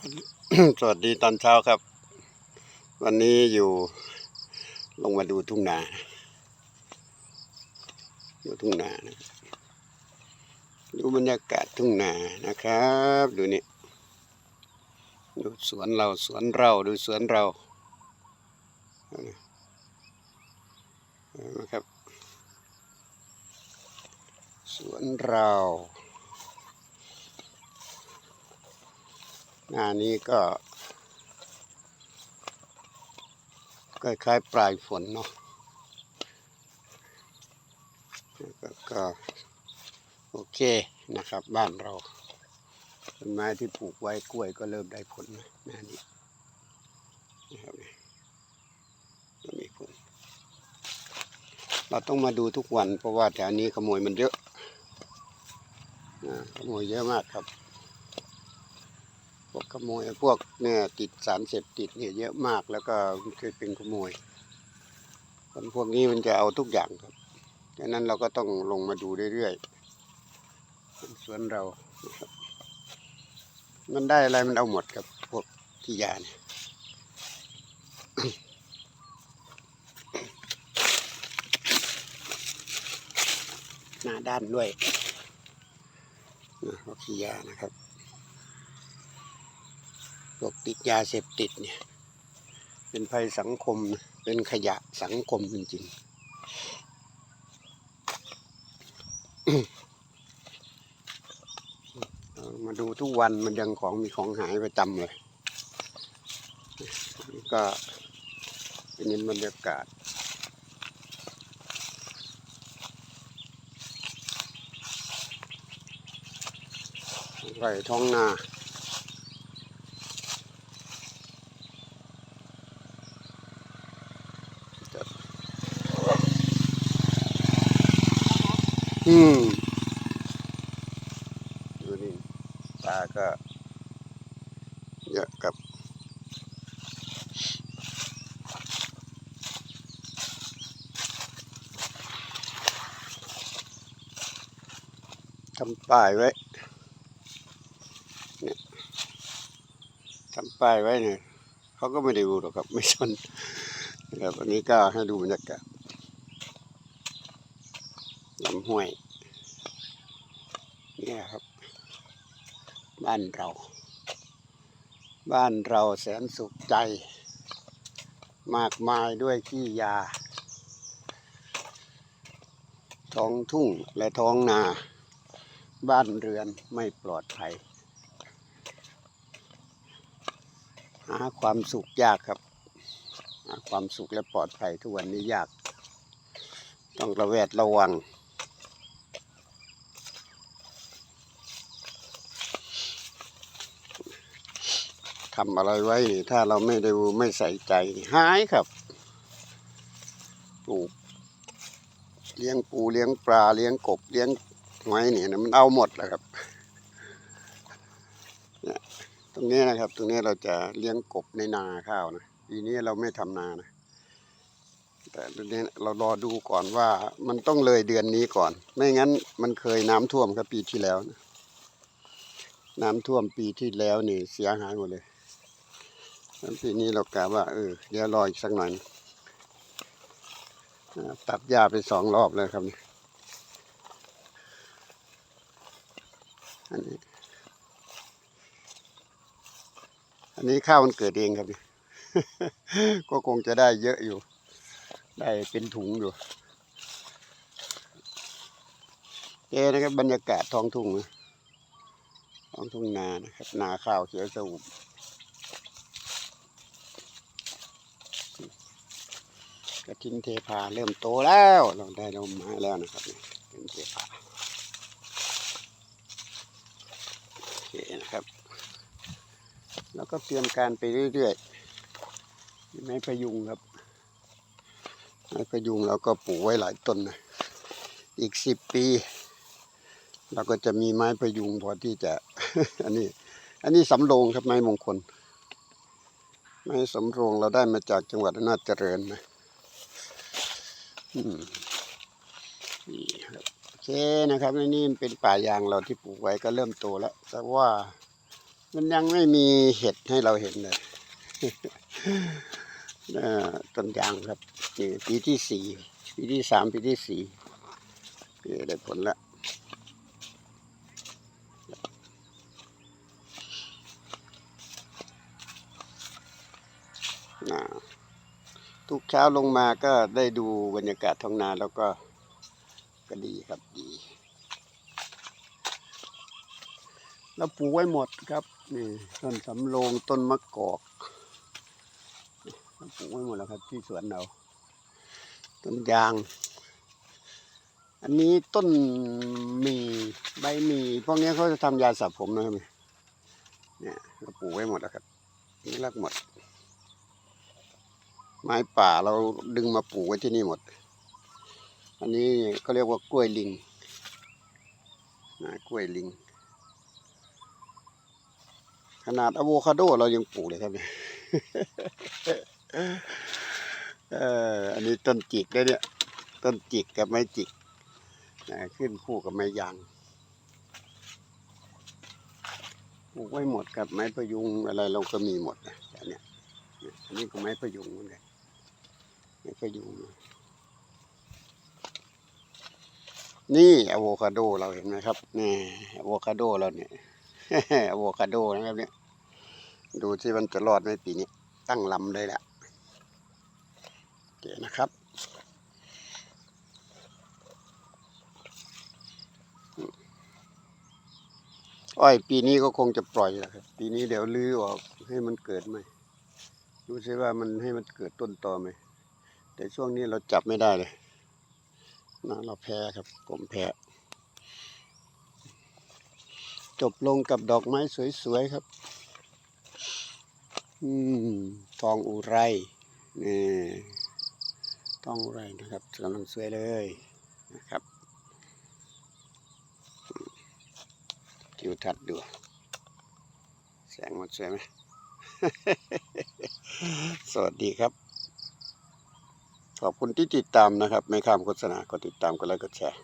สวัสดีตอนเช้าครับ วันนี้อยู่ลงมาดูทุ่งนาดูทุ่งนานะดูบรรยากาศทุ่งนานะครับ ดูนี่ดูสวนเราสวนเราดูสวนเรานไหมครับ สวนเรา หน้านี้ก็คล้ายๆปลายฝนเนาะก็ก็โอเคนะครับ บ้านเราต้นไม้ที่ปลูกไว้กล้วยก็เริ่มได้ผลนะหน้านี้นะครับก็มีผล เราต้องมาดูทุกวันเพราะว่าแถวนี้ขโมยมันเยอะขโมยเยอะมากครับ พวกขโมยพวกเนี่ยติดสารเสพติดเนี่ยเยอะมากแล้วก็เคยเป็นขโมยคนพวกนี้มันจะเอาทุกอย่างครับดังนั้นเราก็ต้องลงมาดูเรื่อยๆสวนเรา มันได้อะไรมันเอาหมดครับพวกขี้ยาเนี่ยหน้าด้านด้วยนะพวกขี้ยานะครับ พวกติดยาเสพติดเนี่ย เป็นภัยสังคม เป็นขยะสังคมจริงๆ มาดูทุกวันมันยังของมีของหายประจำเลยนี่ก็เป็นบรรยากาศไร่ท้องนา อืมดูนี่ปลาก็ เยอะกับ ทำป้ายไว้เนี่ยทำป้ายไว้เนี่ยเขาก็ไม่ได้ดูหรอกครับ ไม่สนนะครับอันนี้ก็ให้ดูบรรยากาศ ลำห้วยเนี่ยครับ บ้านเรา บ้านเราแสนสุขใจ มากมายด้วยขี้ยา ท้องทุ่งและท้องนา บ้านเรือนไม่ปลอดภัย หาความสุขยากครับ หาความสุขและปลอดภัยทุกวันนี้ยาก ต้องระแวดระวัง ทำอะไรไว้ ถ้าเราไม่ดูไม่ใส่ใจหายครับปลูกเลี้ยงปูเลี้ยงปลาเลี้ยงกบเลี้ยงหอยนี่นะมันเอาหมดแหละครับเนี่ยตรงนี้นะครับ ตรงนี้เราจะเลี้ยงกบในนาข้าวนะปีนี้เราไม่ทำนานะแต่ตรงนี้เรารอดูก่อนว่ามันต้องเลยเดือนนี้ก่อน ไม่งั้นมันเคยน้ำท่วมครับปีที่แล้วนะน้ำท่วมปีที่แล้วนี่เสียหายหมดเลย แล้วปีนี้เรากะว่าเออเดี๋ยวรออีกสักหน่อยนะตัดหญ้าไปสองรอบเลยครับนี่อันนี้ อันนี้ข้าวมันเกิดเองครับนี่ก็คงจะได้เยอะอยู่ ได้เป็นถุงอยู่เอ๊นะครับบรรยากาศท้องทุ่งนะท้องทุ่งนานะครับ นาข้าวเขียวสะอุ่ม ระทิงเทพาเริ่มโตแล้วเราได้ลมไม้แล้วนะครับกระทิงเทพาโอเคนะครับ แล้วก็เตรียมการไปเรื่อยๆไม้พะยุงครับไม้พะยุงเราก็ปลูกไว้หลายต้นนะอีกสิบปี เราก็จะมีไม้พะยุงพอที่จะอันนี้ อันนี้สำโรงครับไม้มงคลไม้สำโรงเราได้มาจากจังหวัดอำนาจเจริญนะ นี่ครับโอเคนะครับนี่เป็นป่ายางเราที่ปลูกไว้ก็เริ่มโตแล้ว แต่ว่ามันยังไม่มีเห็ดให้เราเห็นเลยต้นยางครับนี่ปีที่สี่ปีที่สามปีที่สี่ได้ผลละนะ ทุกเช้าลงมาก็ได้ดูบรรยากาศท้องนาแล้วก็ก็ดีครับดีเราปลูกไว้หมดครับนี่ต้นสำโรงต้นมะกอกเราปลูกไว้หมดแล้วครับที่สวนเราต้นยาง อันนี้ต้นมีใบมีพวกนี้เขาจะทำยาสระผมนะครับเนี่ยเราปลูกไว้หมดแล้วครับนี่รักหมด ไม้ป่าเราดึงมาปลูกไว้ที่นี่หมด อันนี้เขาเรียกว่ากล้วยลิงนะกล้วยลิง ขนาดอะโวคาโดเรายังปลูกเลยครับเนี่ยเอออันนี้ต้นจิกได้เนี่ย ต้นจิกกับไม้จิกนะขึ้นคู่กับไม้ยางปลูกไว้หมดครับไม้พะยุงอะไรเราก็มีหมดนะแต่เนี่ยเนี่ยอันนี้ก็ไม้พะยุงเหมือนกัน ไม้พะยุงนี่อะโวคาโดเราเห็นไหมครับนี่อะโวคาโดเราเนี่ยอะโวคาโดนะครับเนี่ยดูที่มันจะรอดไหมปีนี้ ตั้งลำเลยแหละโอเคนะครับอ้อยปีนี้ก็คงจะปล่อยแหละครับปีนี้เดี๋ยวลื้อออกให้มันเกิดไหมดูซิว่ามันให้มันเกิดต้นตอไหม แต่ช่วงนี้เราจับไม่ได้เลยนะเราแพ้ครับผมแพ้จบลงกับดอกไม้สวยๆครับ อืมทองอุไรนี่ทองอุไรนะครับกำลังสวยเลยนะครับทิวทัศน์ดู แสงมันสวยไหม สวัสดีครับ ขอบคุณที่ติดตามนะครับ ไม่ข้ามโฆษณากดติดตามกดไลค์กดแชร์